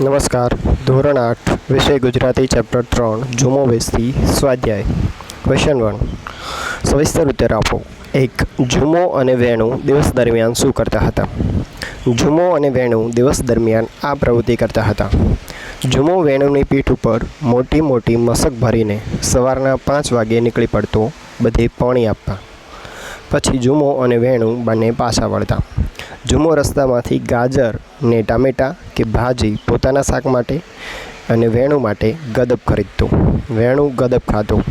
નમસ્કાર. ધોરણ આઠ, વિષય ગુજરાતી ચેપ્ટર ત્રણ, જુમો બેસતી સ્વાધ્યાય. ક્વેશ્ચન વન સવિસ્તર ઉત્તર આપો. એક, જુમો અને વેણુ દિવસ દરમિયાન શું કરતા હતા? જુમો અને વેણુ દિવસ દરમિયાન આ પ્રવૃત્તિ કરતા હતા. જુમો વેણુની પીઠ ઉપર મોટી મોટી મશક ભરીને સવારના પાંચ વાગે નીકળી પડતો બધે પાણી આપતા. પછી જુમો અને વેણુ બંને પાછા વળતા. જુમો રસ્તામાંથી ગાજર ને ટામેટાં કે ભાજી પોતાના શાક માટે અને વેણુ માટે ગદબ ખરીદતો. વેણુ ગદબ ખાતો.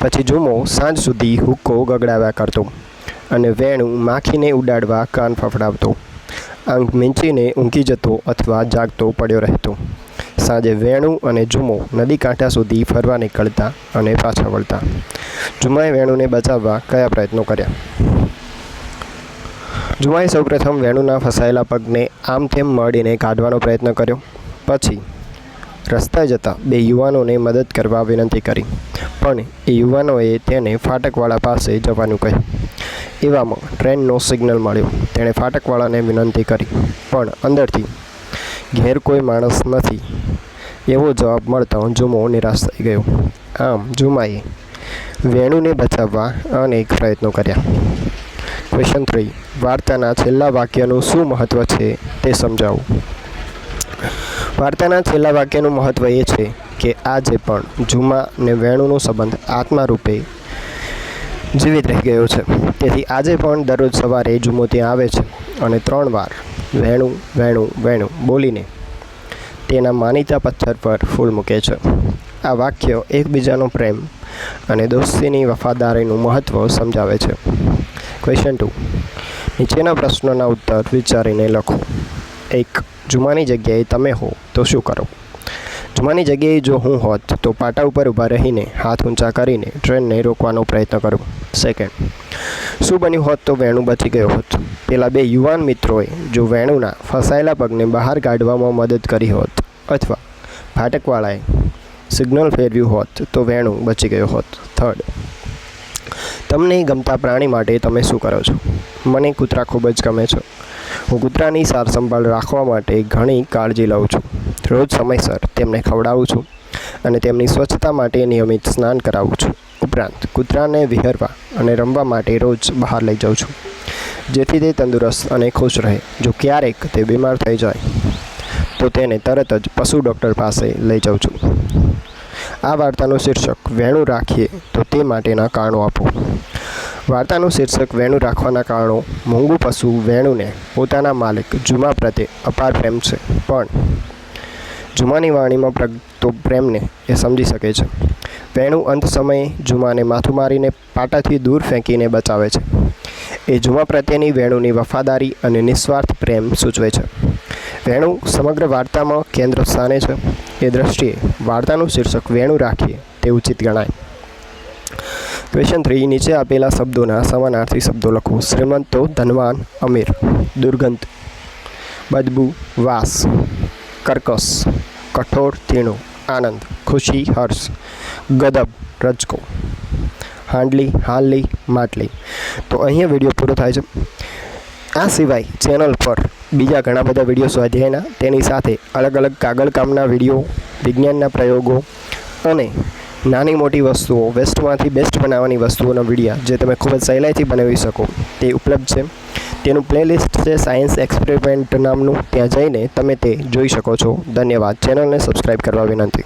પછી જુમો સાંજ સુધી હુક્કો ગગડાવ્યા કરતો અને વેણુ માખીને ઉડાડવા કાન ફફડાવતો. આંખ મીંચીને ઊંઘી જતો અથવા જાગતો પડ્યો રહેતો. સાંજે વેણુ અને જુમો નદી કાંઠા સુધી ફરવા નીકળતા અને પાછા વળતા. જુમાએ વેણુને બચાવવા કયા પ્રયત્નો કર્યા? જુમાએ સૌપ્રથમ વેણુના ફસાયેલા પગને આમ તેમ મળીને કાઢવાનો પ્રયત્ન કર્યો. પછી રસ્તાએ જતા બે યુવાનોને મદદ કરવા વિનંતી કરી. પણ એ યુવાનોએ તેને ફાટકવાળા પાસે જવાનું કહ્યું. એવામાં ટ્રેનનો સિગ્નલ મળ્યો. તેણે ફાટકવાળાને વિનંતી કરી. પણ અંદરથી ઘેર કોઈ માણસ નથી. એવો જવાબ મળતા જુમો નિરાશ થઈ ગયો. આમ જુમાએ વેણુને બચાવવા અનેક પ્રયત્નો કર્યા. ક્વેશ્ચન વાર્તાના છેલ્લા વાક્યનું શું મહત્ત્વ છે તે સમજાવો. વાર્તાના છેલ્લા વાક્યનું મહત્ત્વ એ છે કે આજે પણ જુમા ને વેણુનો સંબંધ આત્મા રૂપે જીવિત રહી ગયો છે. તેથી આજે પણ દરરોજ સવારે જુમો ત્યાં આવે છે અને ત્રણ વાર વેણું વેણું વેણું બોલીને તેના માનીતા પથ્થર પર ફૂલ મૂકે છે. આ વાક્ય એકબીજાનો પ્રેમ અને દોસ્તીની વફાદારીનું મહત્ત્વ સમજાવે છે. ક્વેશ્ચન ટુ નીચેના પ્રશ્નોના ઉત્તર વિચારીને લખો. એક, જુમાની જગ્યાએ તમે હો, તો શું કરો? જુમાની જગ્યાએ જો હું હોત, તો પાટા ઉપર ઊભા રહીને, હાથ ઊંચા કરીને, ટ્રેનને રોકવાનો પ્રયત્ન કરું. સેકન્ડ શું બન્યું હોત તો વેણુ બચી ગયો હોત? પેલા બે યુવાન મિત્રોએ જો વેણુના ફસાયેલા પગને બહાર કાઢવામાં મદદ કરી હોત, અથવા ફાટકવાળાએ સિગ્નલ ફેરવ્યું હોત, તો વેણુ બચી ગયો હોત. થર્ડ તમને ગમતા પ્રાણી માટે તમે શું કરો છો? મને કૂતરા ખૂબ જ ગમે છે. હું કૂતરાની સાર સંભાળ રાખવા માટે ઘણી કાળજી લઉં છું. રોજ સમયસર તેમને ખવડાવું છું અને તેમની સ્વચ્છતા માટે નિયમિત સ્નાન કરાવું છું. ઉપરાંત કૂતરાને વિહરવા અને રમવા માટે રોજ બહાર લઈ જાઉં છું. જેથી તે તંદુરસ્ત અને ખુશ રહે. જો ક્યારેક તે બીમાર થઈ જાય, તો તેને તરત જ પશુ ડૉક્ટર પાસે લઈ જાઉં છું. આ વાર્તાનું શીર્ષક વેણું રાખીએ તો તે માટેના કારણો આપો. વાર્તાનું શીર્ષક વેણું રાખવાના કારણો, મોંઘું પશુ વેણુને પોતાના માલિક જુમા પ્રત્યે અપાર પ્રેમ છે. પણ જુમાની વાણીમાં પ્રગતો પ્રેમને એ સમજી શકે છે. વેણું અંત સમયે જુમાને માથું મારીને પાટાથી દૂર ફેંકીને બચાવે છે. એ જુમા પ્રત્યેની વેણુની વફાદારી અને નિસ્વાર્થ પ્રેમ સૂચવે છે. વેણુ સમગ્ર વાર્તામાં કેન્દ્ર સ્થાને છે. એ દ્રષ્ટિએ વાર્તાનું શીર્ષક વેણું રાખીએ તે ઉચિત ગણાય. ક્વેશ્ચન થ્રી નીચે આપેલા શબ્દોના સમાનાર્થી શબ્દો લખો. શ્રીમંતો, ધનવાન, અમીર, દુર્ગંધ, બદબુ, વાસ, કર્કશ, કઠોર, તીણું, આનંદ, ખુશી, હર્ષ, ગદબ, રજકો, હાંડલી હાલલી માટલી. તો અહીંયા વીડિયો પૂરો થાય છે. આ સિવાય ચેનલ પર બીજા ઘણા બધા વીડિયો સ્વાધ્યાયના, તેની સાથે અલગ અલગ કાગળ કામના વીડિયો વિજ્ઞાનના પ્રયોગો અને નાની મોટી વસ્તુઓ, વેસ્ટમાંથી બેસ્ટ બનાવવાની વસ્તુઓના વિડીયા જે તમે ખૂબ જ સહેલાઈથી બનાવી શકો, તે ઉપલબ્ધ છે. તેનું પ્લેલિસ્ટ છે સાયન્સ એક્સપેરિમેન્ટ નામનું, ત્યાં જઈને તમે તે જોઈ શકો છો. ધન્યવાદ. ચેનલને સબસ્ક્રાઈબ કરવા વિનંતી.